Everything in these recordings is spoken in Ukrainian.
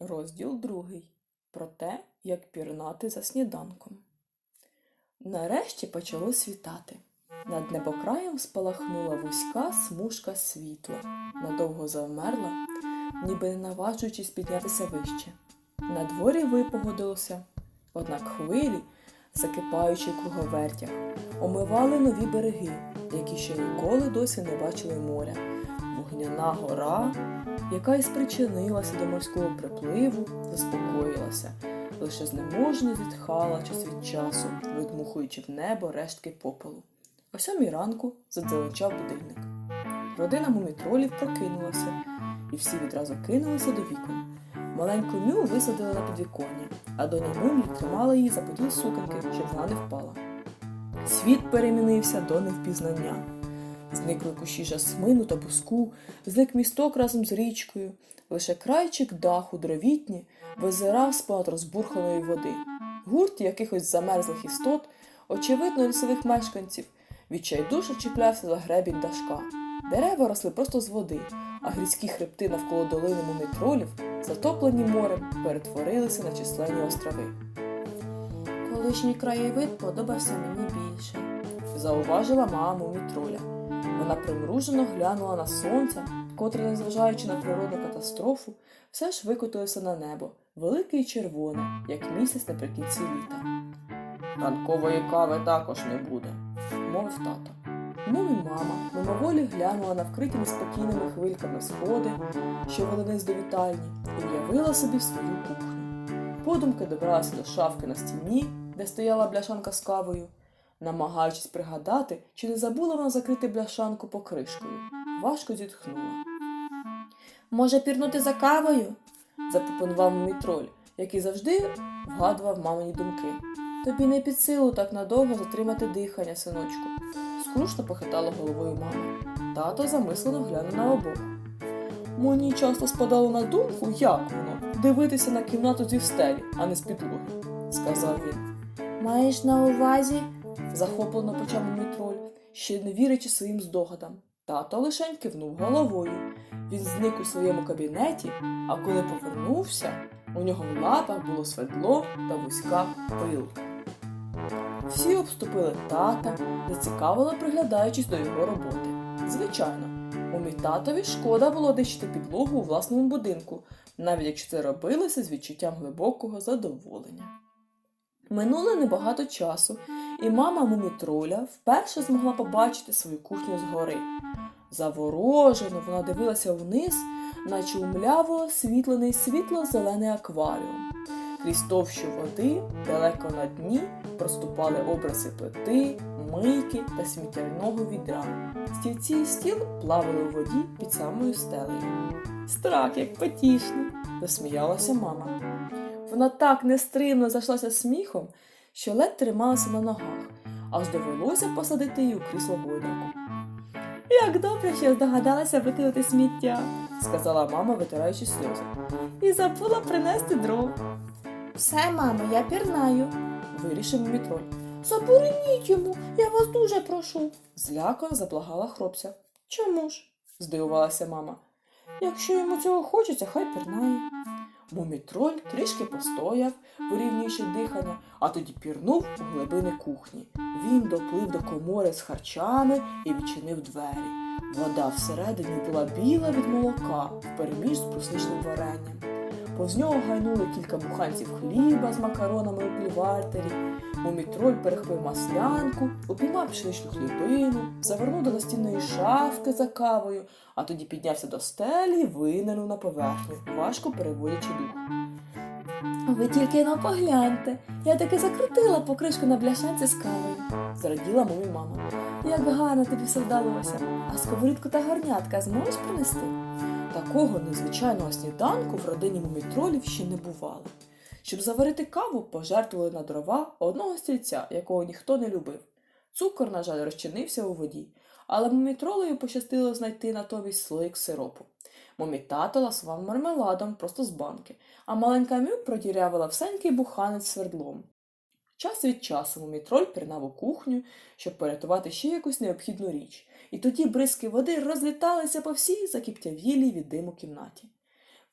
Розділ другий. Про те, як пірнати за сніданком. Нарешті почало світати. Над небокраєм спалахнула вузька смужка світла, надовго завмерла, ніби не наважуючись піднятися вище. На дворі випогодилося, однак хвилі, закипаючи круговертях, омивали нові береги, які ще ніколи досі не бачили моря. Вогняна гора, яка й спричинилася до морського припливу, заспокоїлася, лише знеможно зітхала час від часу, видмухуючи в небо рештки попелу. О сьомій ранку задзеленчав будильник. Родина мумітролів прокинулася, і всі відразу кинулися до вікон. Маленьку мю висадили на підвіконня, а доня мумі тримала її за поділ суконьки, щоб вона не впала. Світ перемінився до невпізнання. Зникли кущі жасмину та буску, зник місток разом з річкою, лише крайчик даху дровітні визирав з-понад розбурханої води. Гурт якихось замерзлих істот, очевидно, лісових мешканців, відчайдушно чіплявся за гребінь дашка. Дерева росли просто з води, а грізькі хребти навколо долини мумітролів, затоплені морем, перетворилися на численні острови. Колишній краєвид подобався мені більше. зауважила мама мумітроля. Вона примружено глянула на сонце, котре, незважаючи на природну катастрофу, все ж викотилося на небо, велике і червоне, як місяць наприкінці літа. Ранкової кави також не буде, мовив тато. Мумі мама мимоволі глянула на вкриті неспокійними хвильками сходи, що вели вниз до вітальні, і уявила собі свою кухню. Подумки добралася до шафки на стіні, де стояла бляшанка з кавою, намагаючись пригадати, чи не забула вона закрити бляшанку покришкою. Важко зітхнула. Може, пірнути за кавою? Запропонував мій троль, який завжди вгадував мамині думки. Тобі не під силу так надовго затримати дихання, синочку. Скрушно похитала головою мама. Тато замислено глянув на обох. Мені часто спадало на думку, як воно дивитися на кімнату зі стелі, а не з підлоги, сказав він. Маєш на увазі? Захоплено почав мій троль, ще не вірячи своїм здогадам. Тато лишень кивнув головою. Він зник у своєму кабінеті, а коли повернувся, у нього в лапах було светло та вузька пилка. Всі обступили тата, зацікавило приглядаючись до його роботи. Звичайно, у мій татові шкода було дищити підлогу у власному будинку, навіть якщо це робилося з відчуттям глибокого задоволення. Минуло небагато часу, і мама мумітроля вперше змогла побачити свою кухню згори. Заворожено вона дивилася вниз, наче умляво освітлений світло-зелений акваріум. Крізь товщу води, далеко на дні, проступали образи плити, мийки та сміттярного відра. Стільці і стіл плавали у воді під самою стелею. Страх, як потішно, засміялася мама. Вона так нестримно зайшлася сміхом, що ледь трималася на ногах, аж довелося посадити її у крісло гойдалку. Як добре, що я здогадалася викинути сміття, сказала мама, витираючи сльози. І забула принести дров. Все, мамо, я пірнаю. Вирішив мітроль. Забороніть йому, я вас дуже прошу. Злякано заблагала хлопця. Чому ж? здивувалася мама. Якщо йому цього хочеться, хай пірнає. Мумітроль трішки постояв, вирівнюючи дихання, а тоді пірнув у глибини кухні. Він доплив до комори з харчами і відчинив двері. Вода всередині була біла від молока, впереміж з брусничним варенням. Повз нього гайнули кілька буханців хліба з макаронами у плівартері. Мумітроль перехпив маслянку, упіймав пшеничну хлібину, завернув до настінної шафки за кавою, а тоді піднявся до стелі і винирнув на поверхню, важко переводячи дух. Ви тільки но погляньте. Я таки закрутила покришку на бляшанці з кавою. Зраділа мумі мама. Як гарно тобі все вдалося. А сковорідку та горнятка зможеш принести? Такого незвичайного сніданку в родині мумітролів ще не бувало. Щоб заварити каву, пожертвували на дрова одного стільця, якого ніхто не любив. Цукор, на жаль, розчинився у воді, але мумітролею пощастило знайти натомість слоїк сиропу. Момітато ласував мармеладом просто з банки, а маленька мю продірявила всенький буханець свердлом. Час від часу мумітроль пірнав у кухню, щоб порятувати ще якусь необхідну річ, і тоді бризки води розліталися по всій закіптявілій від диму кімнаті.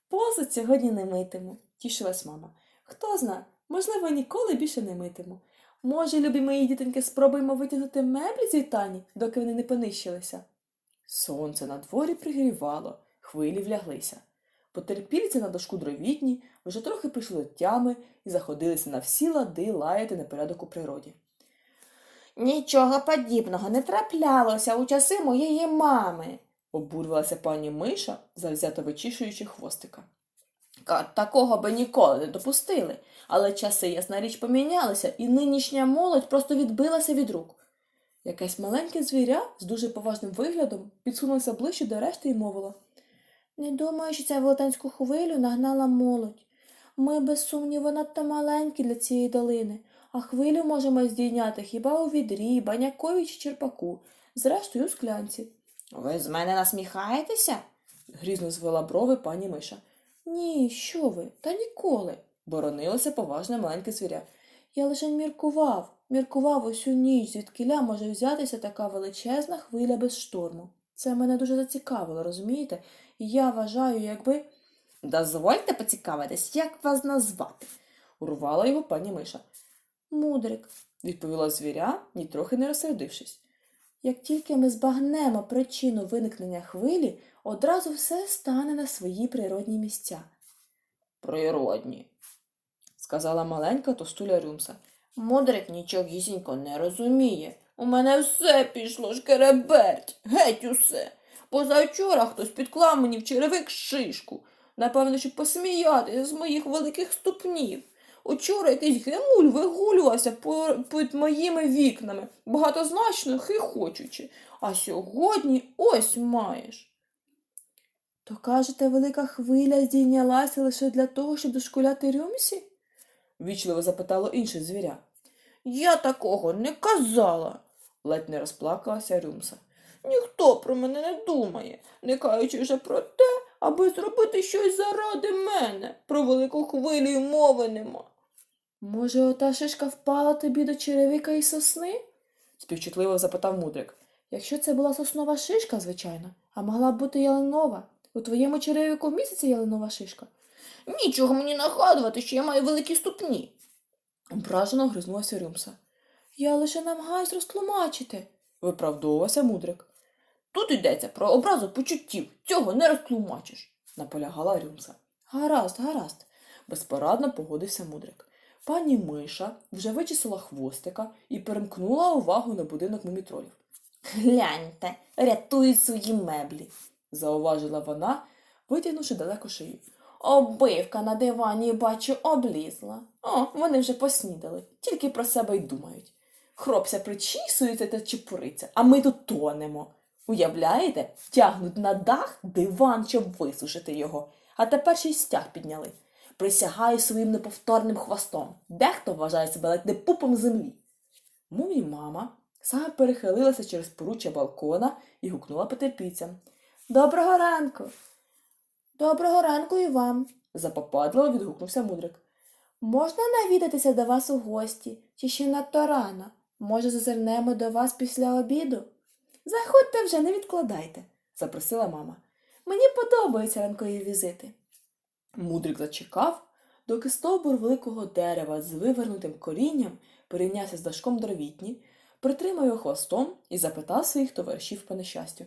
посуд сьогодні не митиму, тішилась мама. Хто зна, можливо, ніколи більше не митиму. Може, любі мої дітоньки, спробуємо витягнути меблі з вітальні, доки вони не понищилися. Сонце на дворі пригрівало, хвилі вляглися. Потерпільці на дошку дровітні вже трохи прийшли тями і заходилися на всі лади лаяти непорядок у природі. Нічого подібного не траплялося у часи моєї мами. Обурвалася пані Миша, завзято вичішуючи хвостика. Такого би ніколи не допустили, але часи, ясна річ, помінялися, і нинішня молодь просто відбилася від рук. Якесь маленьке звіря з дуже поважним виглядом підсунулося ближче до решти і мовило. Не думаю, що ця велетенську хвилю нагнала молодь. Ми, без сумніву, надто маленькі для цієї долини, а хвилю можемо здійняти хіба у відрі, банякові чи черпаку, зрештою у склянці. Ви з мене насміхаєтеся? грізно звела брови пані Миша. Ні, що ви, та ніколи. Боронилося поважне маленьке звіря. Я лише міркував, міркував усю ніч, звідкиля може взятися така величезна хвиля без шторму. Це мене дуже зацікавило, розумієте? І я вважаю, якби. Дозвольте поцікавитись, як вас назвати? урвала його пані Миша. Мудрик, Відповіла звіря, нітрохи не розсердившись. як тільки ми збагнемо причину виникнення хвилі, одразу все стане на свої природні місця. Природні, сказала маленька тостуля Рюмса. Мудрик нічогісінько не розуміє. У мене все пішло шкереберть, геть усе. Позавчора хтось підклав мені в черевик шишку. Напевно, щоб посміятися з моїх великих ступнів. Учора якийсь гемуль вигулювався під моїми вікнами, багатозначно хихочучи. А сьогодні ось маєш. То кажете, велика хвиля здійнялася лише для того, щоб дошкуляти Рюмсі? вічливо запитало інше звіря. Я такого не казала, ледь не розплакалася Рюмса. Ніхто про мене не думає, не каючи вже про те, аби зробити щось заради мене. Про велику хвилю й мови нема. Може, ота шишка впала тобі до черевика і сосни? співчутливо запитав мудрик. Якщо це була соснова шишка, звичайно, а могла б бути ялинова. У твоєму черевику місяці ялинова шишка. Нічого мені нагадувати, що я маю великі ступні. Ображено гризнулася Рюмса. Я лише намагаюсь розтлумачити. Виправдовувався мудрик. Тут йдеться про образу почуттів. Цього не розтлумачиш, наполягала Рюмса. Гаразд, гаразд, безпорадно погодився мудрик. Пані Миша вже вичесала хвостика і перемкнула увагу на будинок мумітролів. Гляньте, рятують свої меблі, зауважила вона, витягнувши далеко шию. Обивка на дивані, бачу, облізла. О, вони вже поснідали, тільки про себе й думають. Хропся причісується та чепуриться, а ми тут тонемо. Уявляєте, тягнуть на дах диван, щоб висушити його, а тепер ще й стяг підняли. Присягаю своїм неповторним хвостом. Дехто вважає себе ледь не пупом землі. Мумі мама саме перехилилася через поруччя балкона і гукнула потерпійцям. Доброго ранку. Доброго ранку і вам. Запопадливо відгукнувся мудрик. Можна навідатися до вас у гості, чи ще надто рано? Може, зазирнемо до вас після обіду? Заходьте вже, не відкладайте, запросила мама. Мені подобаються ранкові візити. Мудрик зачекав, доки стовбур великого дерева з вивернутим корінням порівнявся з дашком дровітні, притримав його хвостом і запитав своїх товаришів по нещастю.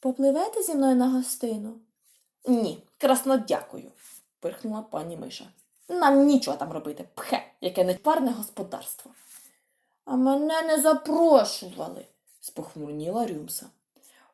Попливете зі мною на гостину? Ні, красно дякую, пирхнула пані Миша. Нам нічого там робити, пхе, яке непарне господарство. А мене не запрошували. спохмурніла Рюмса.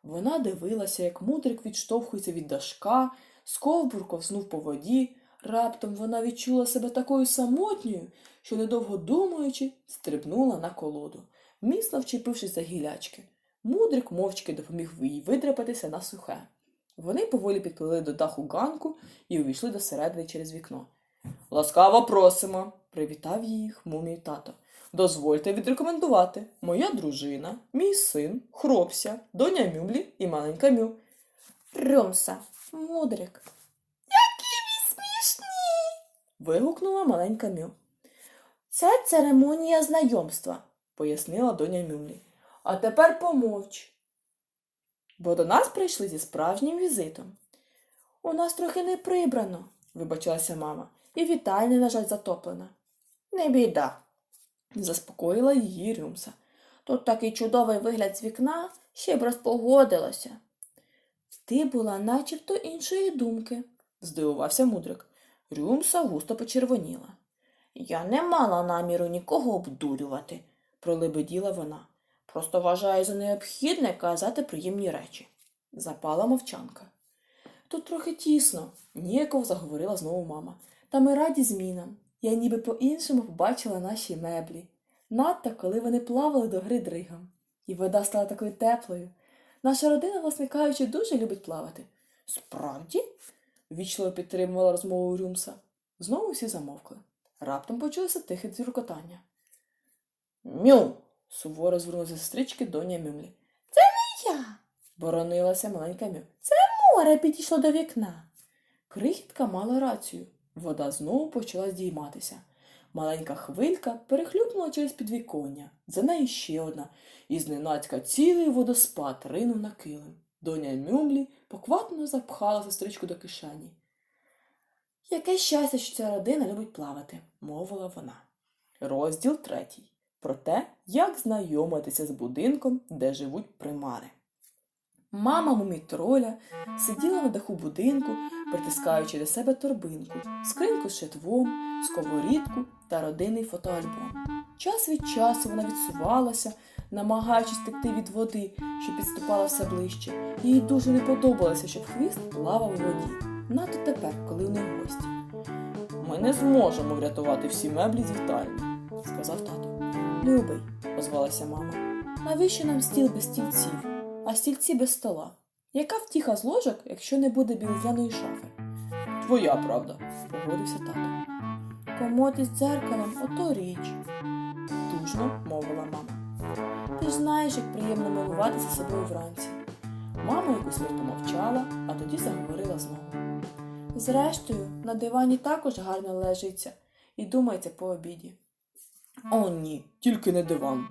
Вона дивилася, як мудрик відштовхується від дашка, сковбур ковзнув по воді. Раптом вона відчула себе такою самотньою, що, недовго думаючи, стрибнула на колоду, міцно вчепившись за гілячки. Мудрик мовчки допоміг їй видряпатися на сухе. Вони поволі підплили до даху ганку і увійшли до середини через вікно. Ласкаво просимо, привітав їх мумій тато. Дозвольте відрекомендувати моя дружина, мій син, хропся, доня Мюмлі і маленька Мю. Рюмса, мудрик. Вигукнула маленька Мю. Це церемонія знайомства. пояснила доня Мюмлі. А тепер помовч. Бо до нас прийшли зі справжнім візитом. У нас трохи не прибрано, вибачилася мама, і вітальня, на жаль, затоплена. Не біда, заспокоїла її Рюмса. Тут такий чудовий вигляд з вікна, ще б розпогодилося. Ти була начебто іншої думки, здивувався мудрик. Рюмса густо почервоніла. Я не мала наміру нікого обдурювати, пролебеділа вона. Просто вважаю за необхідне казати приємні речі. Запала мовчанка. Тут трохи тісно, ніяково заговорила знову мама. Та ми раді змінам. Я ніби по-іншому побачила наші меблі. Надто, коли вони плавали до гри дригом. І вода стала такою теплою. Наша родина, власне кажучи, дуже любить плавати. Справді? ввічливо підтримувала розмову Рюмса. Знову всі замовкли. Раптом почулося тихе дзюркотання. Мю. суворо звернулася сестрички доня Мюмлі. Це не я. боронилася маленька Мю. Це море підійшло до вікна. Крихітка мала рацію. Вода знову почала здійматися. Маленька хвилька перехлюпнула через підвіконня, за нею ще одна, і зненацька цілий водоспад ринув на килим. Доня Мюмлі поквапно запхала сестричку до кишені. Яке щастя, що ця родина любить плавати, мовила вона. Розділ третій. Про те, як знайомитися з будинком, де живуть примари. Мама мумітроля сиділа на даху будинку, притискаючи до себе торбинку, скриньку з шитвом, сковорідку та родинний фотоальбом. Час від часу вона відсувалася, намагаючись текти від води, що підступала все ближче. Їй дуже не подобалося, щоб хвіст плавав у воді. Надто тепер, коли у них гості. Ми не зможемо врятувати всі меблі з вітальні, сказав тато. Любий, озвалася мама. Навіщо нам стіл без стільців, а стільці без стола? Яка втіха з ложок, якщо не буде білизняної шафи? Твоя правда, погодився тато. Комод із дзеркалом ото річ, тужно мовила мама. Ти ж знаєш, як приємно милуватися собою вранці. Мама якусь мить помовчала, а тоді заговорила знову. Зрештою, на дивані також гарно лежиться і думається по обіді. О, ні, тільки не диван,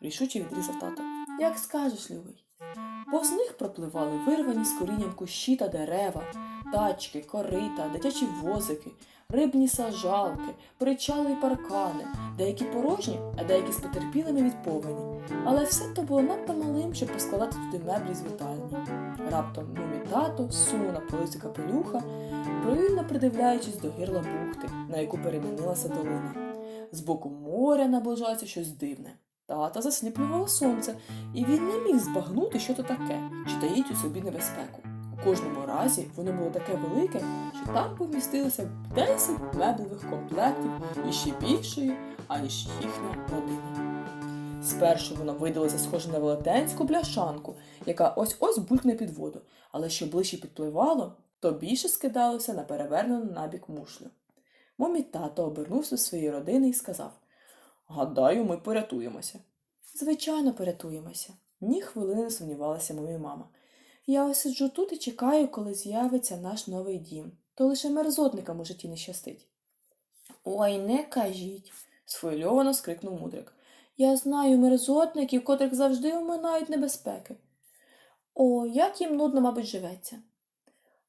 рішуче відрізав тато. Як скажеш, любий. Повз них пропливали вирвані з корінням кущі та дерева, тачки, корита, дитячі возики, рибні сажалки, причали й паркани, деякі порожні, а деякі з потерпілими від повені. Але все то було надто малим, щоб поскладати туди меблі з вітальні. Раптом мумі тато сунув на полицю капелюха, привільно придивляючись до гирла бухти, на яку перемінилася долина. З боку моря наближалося щось дивне. Тата засліплювало сонце, і він не міг збагнути, що то таке, чи таїть у собі небезпеку. У кожному разі воно було таке велике, що там помістилося 10 меблевих комплектів і ще більшої, аніж їхня родина. Спершу воно видалося схоже на велетенську бляшанку, яка ось-ось булькне під воду, але що ближче підпливало, то більше скидалося на перевернену набік мушлю. Момі тато обернувся до своєї родини і сказав Гадаю, ми порятуємося. Звичайно, порятуємося. Ні хвилини сумнівалася моя мама. Я ось сиджу тут і чекаю, коли з'явиться наш новий дім. То лише мерзотникам у житті не щастить. Ой, не кажіть, схвильовано скрикнув мудрик. Я знаю мерзотників, котрих завжди оминають небезпеки. О, як їм нудно, мабуть, живеться.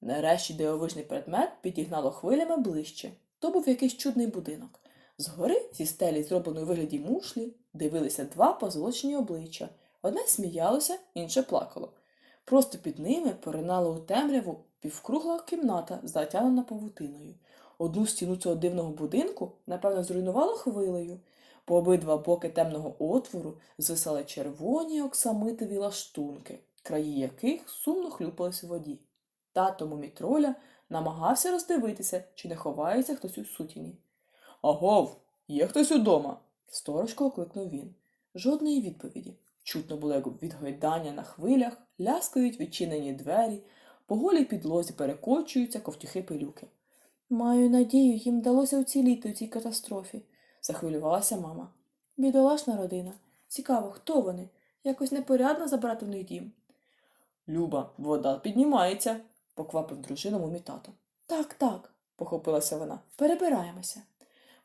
Нарешті дивовижний предмет підігнало хвилями ближче. То був якийсь чудний будинок. Згори, зі стелі, зробленої у вигляді мушлі, дивилися два позолочені обличчя. Одне сміялося, інше плакало. Просто під ними поринала у темряву півкругла кімната, затянена павутиною. Одну стіну цього дивного будинку, напевно, зруйнувало хвилею. По обидва боки темного отвору звисали червоні оксамитові лаштунки, краї яких сумно хлюпались у воді. Тато мумітроля намагався роздивитися, чи не ховається хтось у сутіні. Агов, є хтось удома? сторожко окликнув він. Жодної відповіді. Чутно було, як відгойдання на хвилях, ляскають відчинені двері, по голій підлозі перекочуються ковтюхи пилюки. Маю надію, їм вдалося уціліти у цій катастрофі, захвилювалася мама. Бідолашна родина. Цікаво, хто вони? Якось непорядно забрати в них дім. Люба, вода піднімається, поквапив дружину мумі тато. Так, так, похопилася вона. Перебираємося.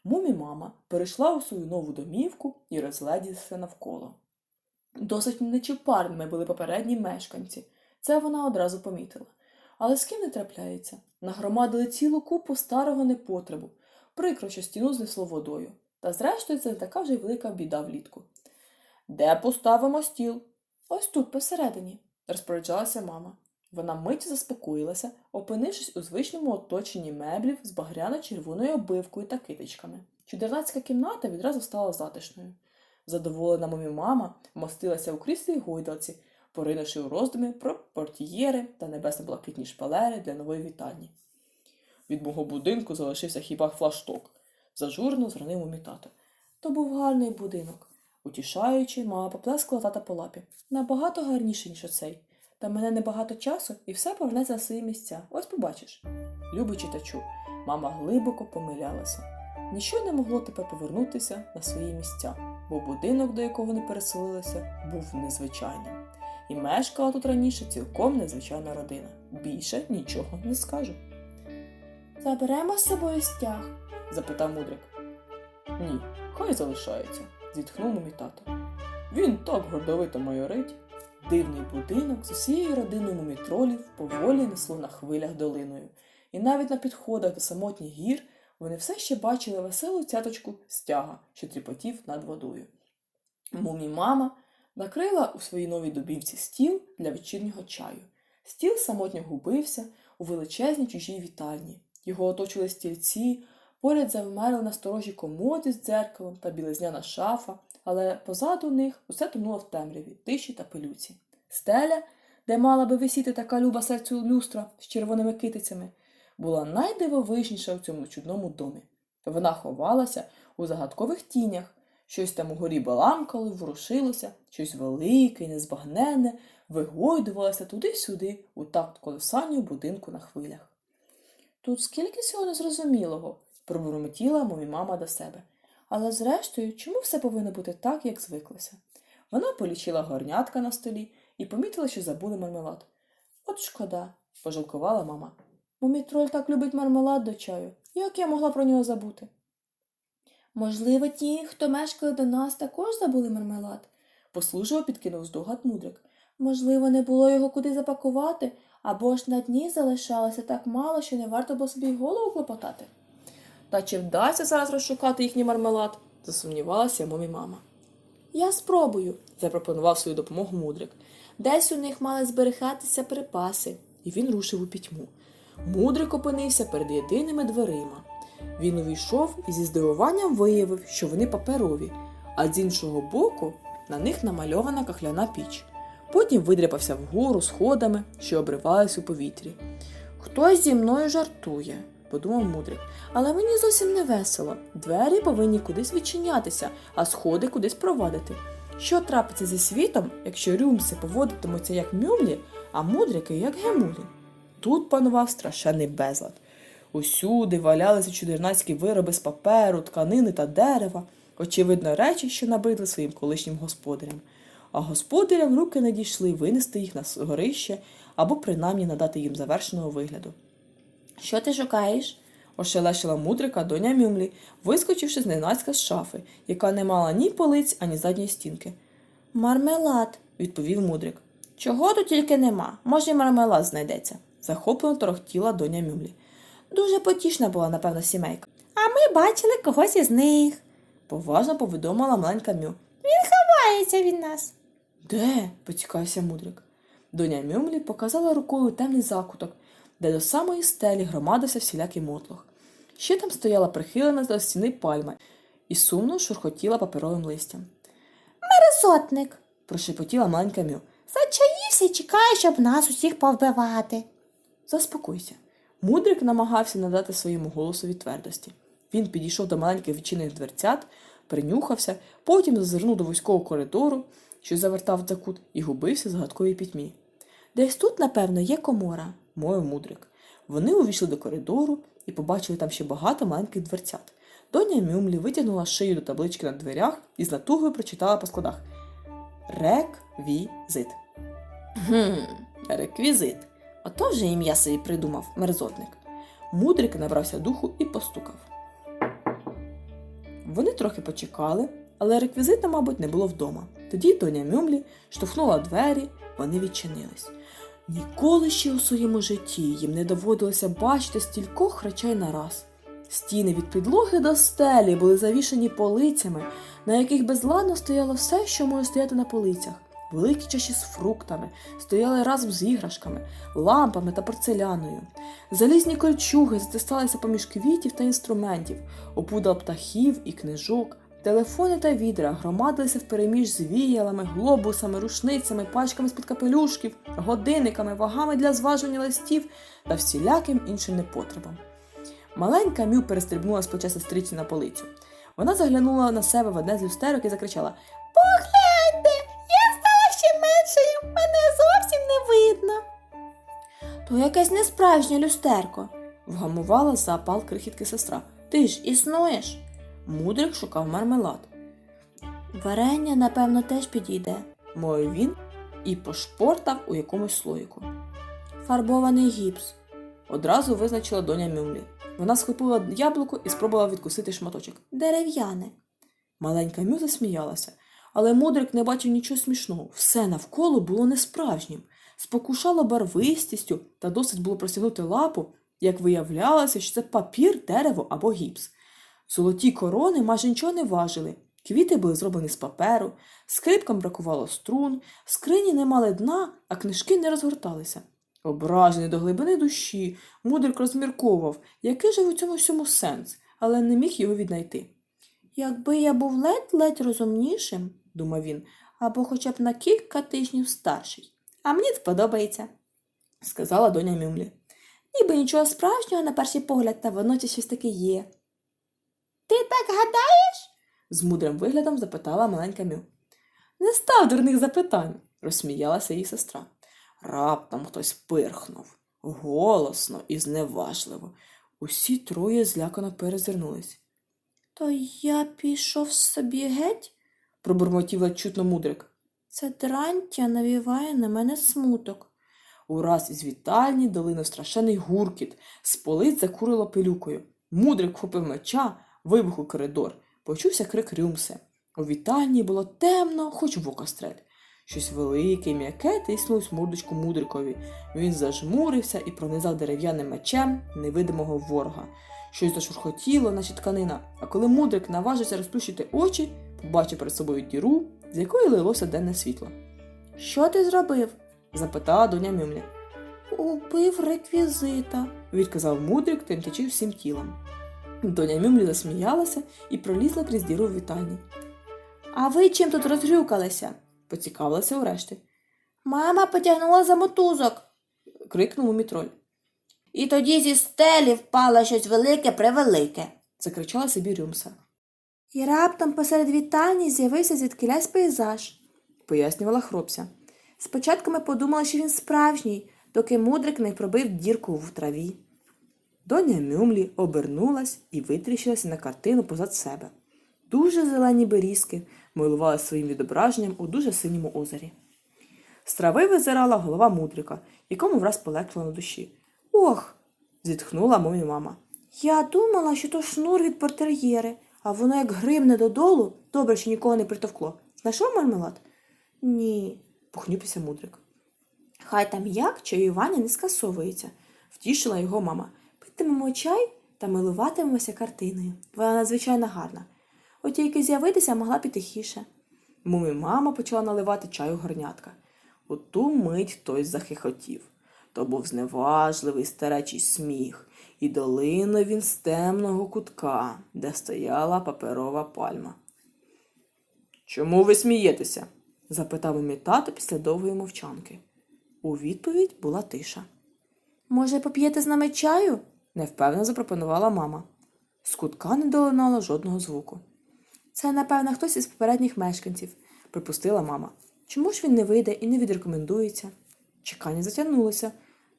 Мумі мама перейшла у свою нову домівку і розгледілася навколо. Досить нечіпарними були попередні мешканці, це вона одразу помітила. Але з ким не трапляється? Нагромадили цілу купу старого непотребу. Прикро, що стіну знесло водою. Та зрештою це не така вже й велика біда влітку. Де поставимо стіл? Ось тут, посередині, розпоряджалася мама. Вона миттю заспокоїлася, опинившись у звичному оточенні меблів з багряно-червоною обивкою та китичками. Чудернацька кімната відразу стала затишною. Задоволена мамі мама вмостилася у кріслі гойдалці, поринувши у роздуми про портьєри та небесно-блакитні шпалери для нової вітальні. Від мого будинку залишився хіба флашток, зажурно зранив мій тато. То був гарний будинок. Утішаючи, мама поплескала тата по лапі. Набагато гарніше, ніж оцей. Та мене небагато часу, і все повернеться на свої місця. Ось побачиш. Любий читачу, мама глибоко помилялася. Ніщо не могло тепер повернутися на свої місця, бо будинок, до якого вони переселилися, був незвичайним. І мешкала тут раніше цілком незвичайна родина. Більше нічого не скажу, Заберемо з собою стяг. запитав мудрик. Ні, хай залишається, зітхнув мій тато. Він так гордовито майорить. Дивний будинок з усією родиною мумітролів поволі несло на хвилях долиною, і навіть на підходах до самотніх гір вони все ще бачили веселу цяточку стяга, що тріпотів над водою. Мумі мама накрила у своїй новій добівці стіл для вечірнього чаю. Стіл самотньо губився у величезній чужій вітальні. Його оточили стільці, поряд завмерли насторожі комоди з дзеркалом та білизняна шафа, але позаду них усе тонуло в темряві, тиші та пилюці. Стеля, де мала би висіти така люба серцю люстра з червоними китицями, була найдивовижніша у цьому чудному домі. Вона ховалася у загадкових тінях, щось там угорі баламкало, ворушилося, щось велике й незбагненне, вигойдувалося туди-сюди, у такт колесанню будинку на хвилях. Тут скільки всього незрозумілого, пробурмотіла мові мама до себе. Але зрештою, чому все повинно бути так, як звиклося? Вона полічила горнятка на столі і помітила, що забули мармелад. От шкода, пожалкувала мама. Мумітроль так любить мармелад до чаю. Як я могла про нього забути? Можливо, ті, хто мешкали до нас, також забули мармелад. Послужливо підкинув здогад мудрик. Можливо, не було його куди запакувати, або ж на дні залишалося так мало, що не варто було собі голову клопотати. Та чи вдасться зараз розшукати їхній мармелад? засумнівалася мамі мама. Я спробую. Запропонував свою допомогу мудрик. Десь у них мали зберігатися припаси. і він рушив у пітьму. Мудрик опинився перед єдиними дверима. Він увійшов і зі здивуванням виявив, що вони паперові, а з іншого боку на них намальована кахляна піч. Потім видряпався вгору сходами, що обривались у повітрі. Хтось зі мною жартує, подумав мудрик, але мені зовсім не весело. Двері повинні кудись відчинятися, а сходи кудись провадити. Що трапиться зі світом, якщо рюмси поводитимуться як мюмлі, а мудрики як гемулі? Тут панував страшенний безлад. Усюди валялися чудернацькі вироби з паперу, тканини та дерева, очевидно, речі, що набридли своїм колишнім господарям. А господарям руки не дійшли винести їх на горище або принаймні надати їм завершеного вигляду. Що ти шукаєш? ошелешила мудрика доня Мюмлі, вискочивши зненацька з шафи, яка не мала ні полиць, ані задньої стінки. Мармелад, відповів мудрик. Чого тут тільки нема, може, й мармелад знайдеться, захоплено торохтіла доня Мюмлі. Дуже потішна була, напевно, сімейка. А ми бачили когось із них, поважно повідомила маленька Мю. Мається від нас. Де? поцікавився мудрик. Доня Мюмлі показала рукою темний закуток, де до самої стелі громадився всілякий мотлох. Ще там стояла прихилена до стіни пальма і сумно шурхотіла паперовим листям. Мерзотник. Прошепотіла маленька Мю. Зачаївся і чекає, щоб нас усіх повбивати. Заспокойся. Мудрик намагався надати своєму голосові твердості. Він підійшов до маленьких відчинених дверцят, принюхався, потім зазирнув до вузького коридору, що завертав за кут, і губився загадковій пітьмі. Десь тут, напевно, є комора, мовив мудрик. Вони увійшли до коридору і побачили там ще багато маленьких дверцят. Доня Мюмлі витягнула шию до таблички на дверях і з натугою прочитала по складах Реквізит. Гм, реквізит. Ото вже ім'я собі придумав мерзотник. Мудрик набрався духу і постукав. Вони трохи почекали, але реквізита, мабуть, не було вдома. Тоді доня Мюмлі штовхнула двері, вони відчинились. Ніколи ще у своєму житті їм не доводилося бачити стількох речей на раз. Стіни від підлоги до стелі були завішані полицями, на яких безладно стояло все, що може стояти на полицях. Великі чаші з фруктами стояли разом з іграшками, лампами та порцеляною. Залізні кольчуги затисталися поміж квітів та інструментів, опудал птахів і книжок. Телефони та відра громадилися впереміж з віялами, глобусами, рушницями, пачками з-під капелюшків, годинниками, вагами для зважування листів та всіляким іншим непотребом. Маленька Мю перестрибнула з плеча сестриці на полицю. Вона заглянула на себе в одне з люстерок і закричала Погляньте, меншою, мене зовсім не видно. То якесь несправжнє люстерко. Вгамувала запал крихітки сестра. Ти ж існуєш. Мудрик шукав мармелад. Варення, напевно, теж підійде. мовив він і пошпортав у якомусь слоїку. Фарбований гіпс. Одразу визначила доня Мюмлі. Вона схопила яблуко і спробувала відкусити шматочок. Дерев'яне. Маленька Мю засміялася, але мудрик не бачив нічого смішного. Все навколо було несправжнім. Спокушало барвистістю та досить було простягнути лапу, як виявлялося, що це папір, дерево або гіпс. Золоті корони майже нічого не важили. Квіти були зроблені з паперу, скрипкам бракувало струн, скрині не мали дна, а книжки не розгорталися. Ображений до глибини душі, мудрик розмірковував, який же в цьому всьому сенс, але не міг його віднайти. Якби я був ледь-ледь розумнішим, думав він, або хоча б на кілька тижнів старший. а мені сподобається, сказала доня Мюмлі. Ніби нічого справжнього на перший погляд, та водночас щось таке є. Ти так гадаєш? з мудрим виглядом запитала маленька Мю. Не став дурних запитань, розсміялася її сестра. Раптом хтось пирхнув, голосно і зневажливо. Усі троє злякано перезирнулись. То я пішов собі геть? Пробурмотів ледь чутно мудрик. Це дрантя навіває на мене смуток. Ураз із вітальні долинув страшенний гуркіт, з полиць закурило пилюкою. Мудрик вхопив меча, вибух у коридор. Почувся крик рюмси. У вітальні було темно, хоч в око стрель. Щось велике, м'яке тиснулось мордочку мудрикові. Він зажмурився і пронизав дерев'яним мечем невидимого ворога. Щось зашурхотіло, наче тканина, а коли мудрик наважився розплющити очі, побачив перед собою діру, з якої лилося денне світло. Що ти зробив? Запитала доня Мюмля. Убив реквізита. відказав мудрик, тремтячи всім тілом. Доня Мюмлі засміялася і пролізла крізь діру в вітальні. А ви чим тут розгрюкалися? Поцікавилася урешті. Мама потягнула за мотузок. Крикнув мумітроль. І тоді зі стелі впало щось велике превелике. Закричала собі Рюмса. І раптом посеред вітальні з'явився звідкилясь пейзаж. Пояснювала хропся. Спочатку ми подумали, що він справжній, доки мудрик не пробив дірку в траві. Доня Мюмлі обернулась і витріщилася на картину позад себе. Дуже зелені берізки милувалися своїм відображенням у дуже синьому озері. З трави визирала голова мудрика, якому враз полегшило на душі. Ох. зітхнула мові мама. Я думала, що то шнур від портер'єри, а воно як гримне додолу, добре, що нікого не притовкло. Знайшов мармелад? Ні. похнюпився мудрик. Хай там як чаювання не скасовується, Втішила його мама. Питимемо чай та милуватимемося картиною. Вона надзвичайно гарна. От тільки з'явитися могла б і тихіше. Мумі мама почала наливати чаю горнятка. У ту мить хтось захихотів. То був зневажливий старечий сміх, і долинув він з темного кутка, де стояла паперова пальма. Чому ви смієтеся? запитав у мій тато після довгої мовчанки. У відповідь була тиша. Може, поп'єте з нами чаю? Невпевнено запропонувала мама. З кутка не долинало жодного звуку. Це, напевно, хтось із попередніх мешканців. припустила мама. Чому ж він не вийде і не відрекомендується? Чекання затягнулося.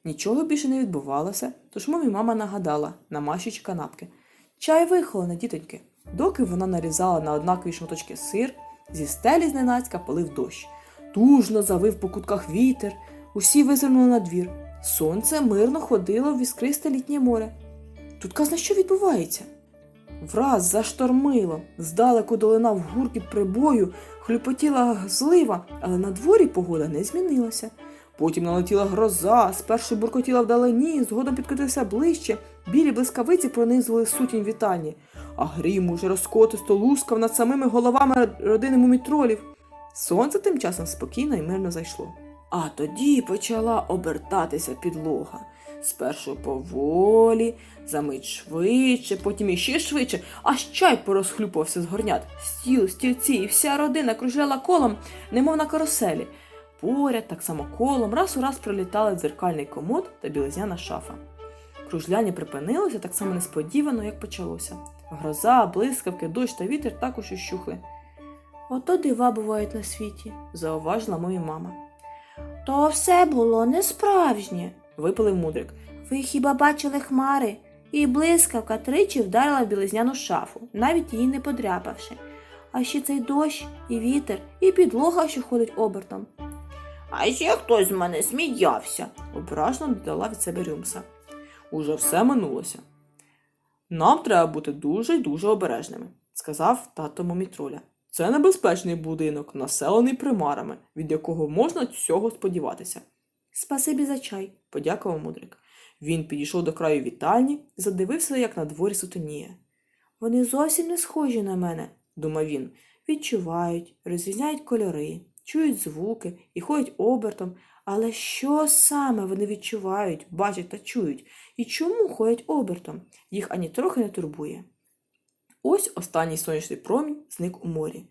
Нічого більше не відбувалося, тож мамі мама нагадала, намащуючи канапки. Чай вихолоне, дітоньки. Доки вона нарізала на однакові шматочки сир, зі стелі зненацька полив дощ. Тужно завив по кутках вітер, усі визирнули на двір. Сонце мирно ходило в іскристе літнє море. Тут казна, що відбувається? Враз заштормило, здалеку долинав гуркіт прибою, хлюпотіла злива, але на дворі погода не змінилася. Потім налетіла гроза, спершу буркотіла вдалині, згодом підкотився ближче, білі блискавиці пронизували сутінь вітальні, а грім уже розкотисто лускав над самими головами родини мумітролів. Сонце тим часом спокійно і мирно зайшло. А тоді почала обертатися підлога. Спершу поволі, замить швидше, потім іще швидше, аж чай порозхлюпався з горнят. Стіл, стільці і вся родина кружляла колом, немов на каруселі. Поряд, так само колом, раз у раз пролітали дзеркальний комод та білизняна шафа. Кружляння припинилося так само несподівано, як почалося. Гроза, блискавки, дощ та вітер також ущухли, Ото дива бувають на світі. зауважила моя мама. То все було не справжнє. Випалив мудрик. Ви хіба бачили хмари? І блискавка тричі вдарила в білизняну шафу, навіть її не подряпавши. А ще цей дощ, і вітер, і підлога, що ходить обертом. А ще хтось з мене сміявся, ображно додала від себе Рюмса. Уже все минулося. Нам треба бути дуже й дуже обережними, сказав тато Мумітроля. Це небезпечний будинок, населений примарами, від якого можна цього сподіватися. Спасибі за чай. подякував мудрик. Він підійшов до краю вітальні задивився, як на дворі сутеніє. Вони зовсім не схожі на мене. думав він, відчувають, розрізняють кольори, чують звуки і ходять обертом. Але що саме вони відчувають, бачать та чують, і чому ходять обертом, їх ані трохи не турбує. Ось останній сонячний промінь зник у морі.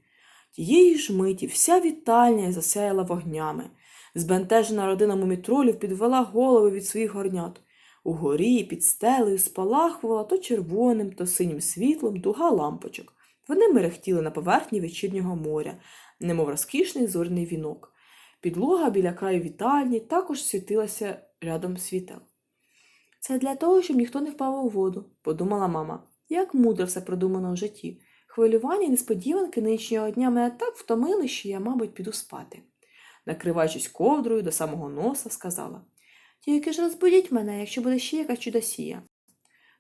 Тієї ж миті вся вітальня засяяла вогнями. Збентежена родина мумітролів підвела голови від своїх горнят. Угорі під стелею спалахувала то червоним, то синім світлом дуга лампочок. Вони мерехтіли на поверхні вечірнього моря, немов розкішний зорний вінок. Підлога біля краю вітальні також світилася рядом світел. Це для того, щоб ніхто не впав у воду. Подумала мама, як мудро все продумано в житті. Хвилювання і несподіванки нинішнього дня мене так втомили, що я, мабуть, піду спати. Накриваючись ковдрою до самого носа, сказала. Тільки ж розбудіть мене, якщо буде ще якась чудосія.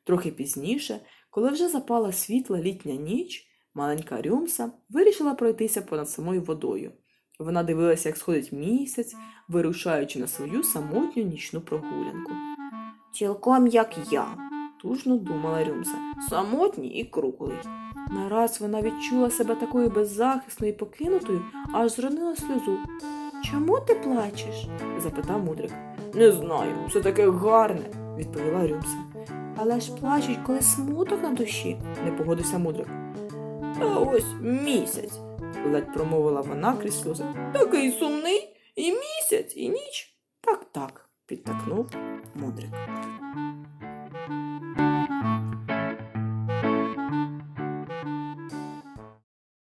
Трохи пізніше, коли вже запала світла літня ніч, маленька Рюмса вирішила пройтися понад самою водою. Вона дивилася, як сходить місяць, вирушаючи на свою самотню нічну прогулянку. Цілком як я. Тужно думала Рюмса, самотній і круглий. Нараз вона відчула себе такою беззахисною і покинутою, аж зронила сльозу. Чому ти плачеш? запитав мудрик. Не знаю, все таке гарне, відповіла Рюмса. Але ж плачуть, коли смуток на душі. Не погодився мудрик. Та ось місяць, ледь промовила вона крізь сльози. Такий сумний і місяць, і ніч. Так, так, підтакнув мудрик.